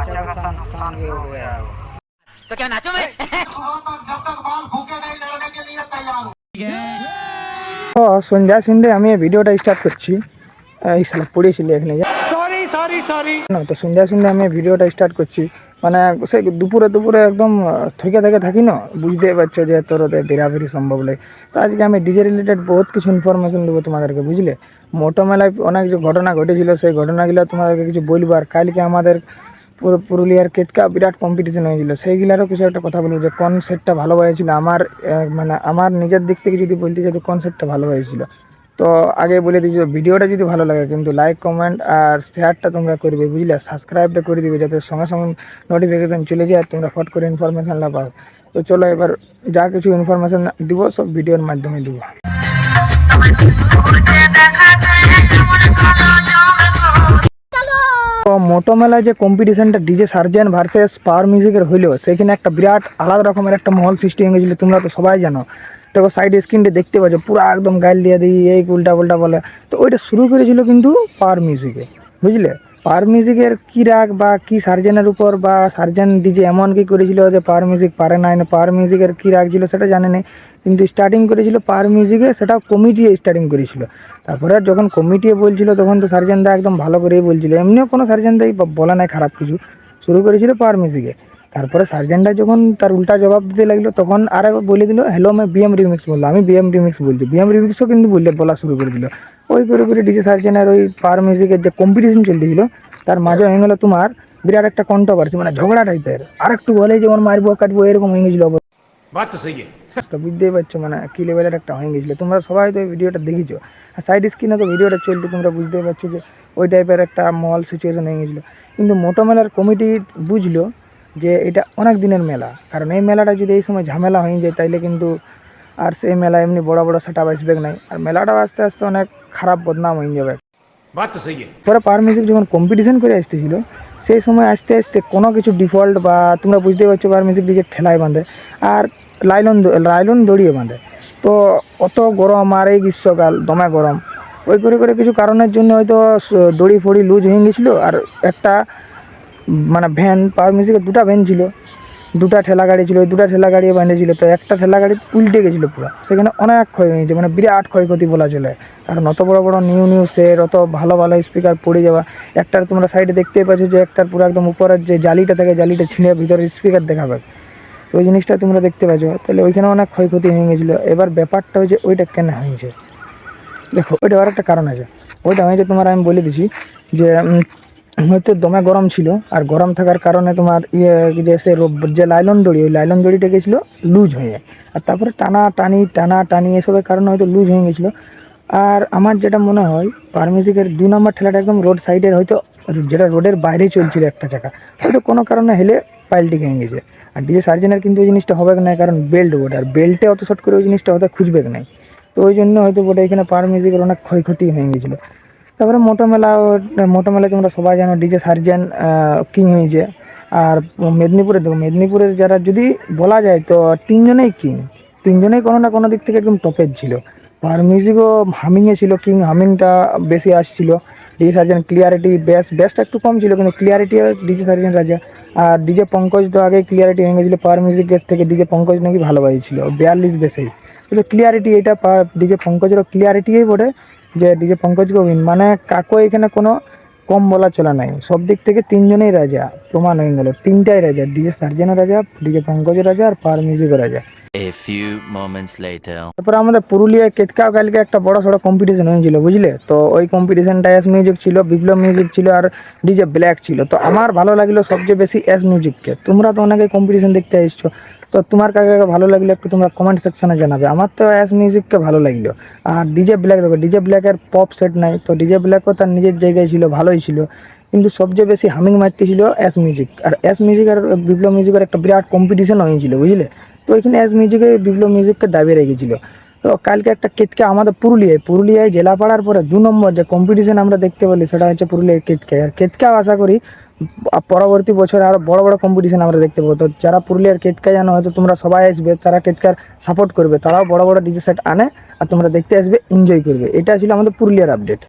अच्छा खासा नुकसान भी हो गया है तो क्या नाचो मैं তো সন্ধ্যা সন্ধ্যে আমি এই ভিডিওটা স্টার্ট করছি এই সালে পড়েছিলি এখানে সরি সরি সরি তো সন্ধ্যা সন্ধ্যে আমি এই ভিডিওটা স্টার্ট করছি মানে সেই দুপুরে দুপুরে একদম থেকে থেকে থাকি না বুঝতে পারছো যে তোর ওদের বেরাবেরি সম্ভব নয় তো আজকে আমি ডিজে রিলেটেড বহুত কিছু ইনফরমেশন দেবো তোমাদেরকে বুঝলে মোটো মেলায় অনেক যে ঘটনা ঘটেছিল সেই ঘটনাগুলো তোমাদেরকে কিছু বলবো আর কালকে আমাদের পুরো পুরুলিয়ার কেতকা বিরাট কম্পিটিশন হয়েছিল সেইগুলারও কিছু একটা কথা বলব যে, কোন সেটটা ভালো হয়েছিল? আমার মানে আমার নিজের দিক থেকে যদি বলতে চাই তো কোন সেটটা ভালো হয়েছিল? তো আগে বলে দিচ্ছি ভিডিওটা যদি ভালো লাগে, কিন্তু লাইক কমেন্ট আর শেয়ারটা তোমরা করবে, বুঝলে? সাবস্ক্রাইবটা করে দিবে, যাতে সঙ্গে সঙ্গে নোটিফিকেশন চলে যায় তোমরা ফট করে ইনফরমেশনটা পাও। তো চলো এবার যা কিছু ইনফরমেশন দিব, সব ভিডিওর মাধ্যমে দিব। মোটো মেলায় যে কম্পিটিশনটা ডিজে সার্জেন ভার্সেস পাওয়ার মিউজিকের হইল সেখানে একটা বিরাট আলাদা রকমের একটা মহল সৃষ্টি হয়ে গেছিল, তোমরা তো সবাই জানো। দেখো সাইড স্ক্রিনটা দেখতে পাচ্ছ, পুরো একদম গাইল দিয়ে দিই, এই উল্টা উল্টা বলে। তো ওইটা শুরু করেছিল কিন্তু পাওয়ার মিউজিকে বুঝলে? পাওয়ার মিউজিকের কী রাগ বা কি সার্জেনের উপর বা সার্জেন ডিজে এমন কি করেছিল যে পাওয়ার মিউজিক পারে না পাওয়ার মিউজিকের কী রাগ ছিল সেটা জানে নেই। কিন্তু স্টার্টিং করেছিল পার মিউজিকে সেটা কমিটি স্টার্টিং করেছিল। তারপরে যখন কমিটি বলছিল, তখন তো সার্জেনদা একদম ভালো করেই বলছিল। এমনিও কোনো সার্জেনদাই বলা নাই খারাপ কিছু। শুরু করেছিল পার মিউজিকে তারপরে সার্জেনটা যখন তার উল্টা জবাব দিতে লাগল, তখন আর বলে দিল হ্যালো আমি বিএম রিমিক্স বলল আমি বিএম রিমিক্স বলছি। বিএম রিমিক্সও কিন্তু বললে বলা শুরু করে দিল। ওই করে করে ডিজে সার্জেনের ওই পার মিউজিকের যে কম্পিটিশন চলতেছিল তার মাঝে হয়ে গেলো তোমার বিরাট একটা কন্ট্রোভার্সি মানে ঝগড়া টাইপের আর একটু বলে যেমন মারবো, কাটবো, এরকম হয়ে গেছিল বাত তো বুঝতেই পারছ মানে কী লেভেলের একটা হয়ে গেছিল। তোমরা সবাই তো ভিডিওটা দেখেছ। আর সাইড স্ক্রিনে তো ভিডিওটা চলতে তোমরা বুঝতেই পারছ যে ওই টাইপের একটা মল সিচুয়েশন হয়ে গেছিল। কিন্তু মোটো মেলার কমিটি বুঝলো যে এটা অনেক দিনের মেলা। কারণ এই মেলাটা যদি এই সময় ঝামেলা হয়ে যায় তাইলে কিন্তু আর সেই মেলা এমনি বড় বড় সেটা আসবে নাই। আর মেলাটাও আস্তে আস্তে অনেক খারাপ বদনাম হয়ে যাবে। পরে পার মিউজিক যখন কম্পিটিশন করে আসতেছিল সেই সময় আস্তে আস্তে কোনো কিছু ডিফল্ট বা তোমরা বুঝতে পারছ পার মিউজিক ডিজে ঠেলায় বাঁধে। আর লাইলন লাইলন দড়িয়ে বাঁধে। তো অত গরম আর এই গ্রীষ্মকাল, দমে গরম। ওই করে করে কিছু কারণের জন্য হয়তো দড়ি ফড়ি লুজ হয়ে গেছিল আর একটা মানে ভ্যান, পাওয়ার মিউজিকের দুটা ভ্যান ছিল। দুটা ঠেলা গাড়ি ছিল দুটা ঠেলা গাড়ি বাঁধেছিল। তো একটা ঠেলা গাড়ি উল্টে গেছিল পুরো। সেখানে অনেক ক্ষয় হয়েছে মানে বিরাট ক্ষয়ক্ষতি বলা চলে। কারণ অত বড় বড় নিউ নিউ সেট অত ভালো ভালো স্পিকার পড়ে যাওয়া, একটার তোমরা সাইডে দেখতেই পাচ্ছ যে একটার পুরো একদম উপরের যে জালিটা থাকে, জালিটা ছিঁড়ে ভিতরে স্পিকার দেখাবে। ওই জিনিসটা তোমরা দেখতে পাচ্ছ তাহলে ওইখানে অনেক ক্ষয়ক্ষতি হয়ে গেছিল। এবার ব্যাপারটা হয়েছে ওইটা কেন হয়েছে? দেখো, ওইটা আর একটা কারণ আছে। ওইটা হয়েছে তোমার আমি বলে দিছি যে হয়তো দমে গরম ছিল, আর গরম থাকার কারণে তোমার ইয়ে যে সে যে লাইলন দড়ি, ওই লাইলন দড়িটা গেছিল লুজ হয়ে আর তারপরে টানা, টানি টানা, টানি এসবের কারণে হয়তো লুজ হয়ে গেছিল। আর আমার যেটা মনে হয় পারমিউজিকের দু নম্বর ঠেলাটা একদম রোড সাইডের, হয়তো যেটা রোডের বাইরে চলছিল একটা চাকা হয়তো কোনো কারণে হেলে পাল্টি খেয়ে গেছে। আর ডিজে সার্জেনের কিন্তু ওই জিনিসটা হবে না কারণ বেল্ট বোর্ড আর বেল্টে অত শর্ট করে ওই জিনিসটা হয়তো খুঁজবে নাই। তো ওই জন্য হয়তো বোর্ডে এখানে পার মিউজিকের অনেক ক্ষয়ক্ষতি হয়ে গেছিল। তারপরে মোটো মেলা, মোটো মেলায় তোমরা সবাই জানো ডিজে সার্জেন কিং হয়েছে। আর মেদিনীপুরে দেখো, মেদিনীপুরের যারা যদি বলা যায়, তো তিনজনেই কিং তিনজনেই কোনো না কোনো দিক থেকে একদম টপের ছিল। আর মিউজিকও হামিংয়ে ছিল কিং হামিংটা বেশি আসছিল। ডিজে সার্জেন ক্লিয়ারিটি বেস বেসটা একটু কম ছিল, কিন্তু ক্লিয়ারিটি ডিজে সার্জেন রাজা আর ডিজে পঙ্কজ তো আগে ক্লিয়ারিটি হয়ে গেছিল পাওয়ার মিউজিক গেস থেকে ডিজে পঙ্কজ নাকি ভালো বিয়াল্লিশ বেসেই কিন্তু ক্লিয়ারিটি এটা ডিজে পঙ্কজেরও ক্লিয়ারিটিই বটে যে ডিজে পঙ্কজ গোবিন মানে কাকু এখানে কোনো কম বলা চলা নাই। সব দিক থেকে তিনজনেই রাজা। প্রমাণ হয়ে গেল তিনটাই রাজা। ডিজে সার্জেনও রাজা ডিজে পঙ্কজ রাজা আর পাওয়ার মিউজিকও রাজা। A few moments later. তারপরে আমাদের পুরুলিয়ায় কেতকা কালকে একটা বড় সড়ো কম্পিটিশন হয়েছিল বুঝলে? তো ওই কম্পিটিশনটা এস মিউজিক ছিল বিপ্লব মিউজিক ছিল আর ডিজে ব্ল্যাক ছিল। তো আমার ভালো লাগল সবচেয়ে বেশি এস মিউজিককে তোমরা তো অনেকে কম্পিটিশন দেখতে এসছো। তো তোমার কাকে ভালো লাগল একটু তোমরা কমেন্ট সেকশনে জানাবে। আমার তো অ্যাস মিউজিককে ভালো লাগল। আর ডিজে ব্ল্যাক দেখো ডিজে ব্ল্যাকের পপ সেট নাই, তো ডিজে ব্ল্যাকও তার নিজের জায়গায় ছিল, ভালোই ছিল। কিন্তু সবচেয়ে বেশি হামিং মারতে ছিল অ্যাস মিউজিক আর অ্যাস মিউজিক আর বিপ্লব মিউজিকের একটা বিরাট কম্পিটিশন হয়েছিল, বুঝলে? তো ওইখানে অ্যাস মিউজিকে বিপ্লব মিউজিককে দাবি রেখেছিল। কালকে একটা কেতকে আমাদের পুরুলিয়ায় পুরুলিয়ায় জেলা পাড়ার পরে দু নম্বর যে কম্পিটিশন আমরা দেখতে পেলি, সেটা হচ্ছে পুরুলিয়ার কেতকে আর কেতকেও আশা করি পরবর্তী বছরে আরও বড় বড় কম্পিটিশন আমরা দেখতে পাবো। তো যারা পুরুলিয়ার কেতকা জানো, হয়তো তোমরা সবাই আসবে, তারা কেতকার সাপোর্ট করবে, তারাও বড় বড় ডিজে সেট আনে, আর তোমরা দেখতে আসবে এনজয় করবে। এটা ছিল আমাদের পুরুলিয়ার আপডেট